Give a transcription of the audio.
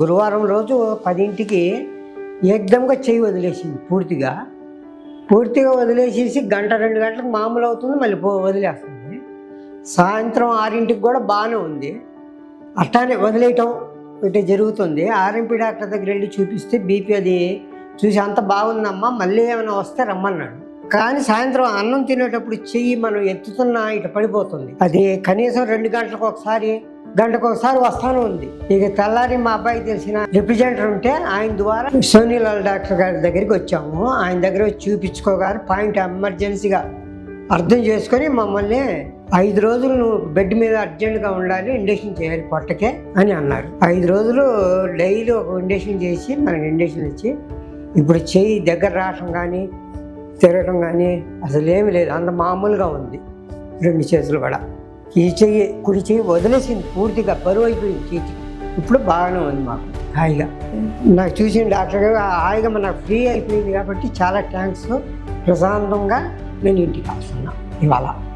గురువారం రోజు పదింటికి ఏకదంగా చెయ్యి వదిలేసింది పూర్తిగా. పూర్తిగా వదిలేసేసి గంట రెండు గంటలకు మామూలు అవుతుంది మళ్ళీ పో వదిలేస్తుంది. సాయంత్రం ఆరింటికి కూడా బాగానే ఉంది. అట్లానే వదిలేయటం ఇట్లా జరుగుతుంది. ఆర్ఎంపీ డాక్టర్ దగ్గర వెళ్ళి చూపిస్తే బీపీ అది చూసి అంత బాగుందమ్మా మళ్ళీ ఏమైనా వస్తే రమ్మన్నాడు. కానీ సాయంత్రం అన్నం తినేటప్పుడు చెయ్యి మనం ఎత్తుతున్నా ఇటు పడిపోతుంది. అది కనీసం రెండు గంటలకు ఒకసారి గంటకు ఒకసారి వస్తానే ఉంది. ఇక తెల్లారి మా అబ్బాయి తెలిసిన రిప్రజెంటర్ ఉంటే ఆయన ద్వారా సోనీలాల్ డాక్టర్ గారి దగ్గరికి వచ్చాము. ఆయన దగ్గర వచ్చి చూపించుకోగారు పాయింట్ ఎమర్జెన్సీగా అర్థం చేసుకొని మమ్మల్ని ఐదు రోజులు నువ్వు బెడ్ మీద అర్జెంటుగా ఉండాలి ఇండక్షన్ చేయాలి పొట్టకే అని అన్నారు. ఐదు రోజులు డైలీ ఒక ఇండక్షన్ చేసి మనకి ఇండక్షన్ ఇచ్చి ఇప్పుడు చెయ్యి దగ్గర రావటం కానీ తిరగటం కానీ అసలు ఏమి లేదు. అంత మామూలుగా ఉంది రెండు చేతులు కూడా. ఈ చెయ్యి కుడి చెయ్యి వదిలేసింది పూర్తిగా బరువు అయిపోయింది చేతి. ఇప్పుడు బాగానే ఉంది మాకు. హాయిగా. నాకు చూసిన డాక్టర్ గారు హాయిగా నాకు ఫ్రీ అయిపోయింది కాబట్టి చాలా థ్యాంక్స్ ప్రశాంతంగా నేను ఇంటికి వస్తున్నా. ఇవాళ.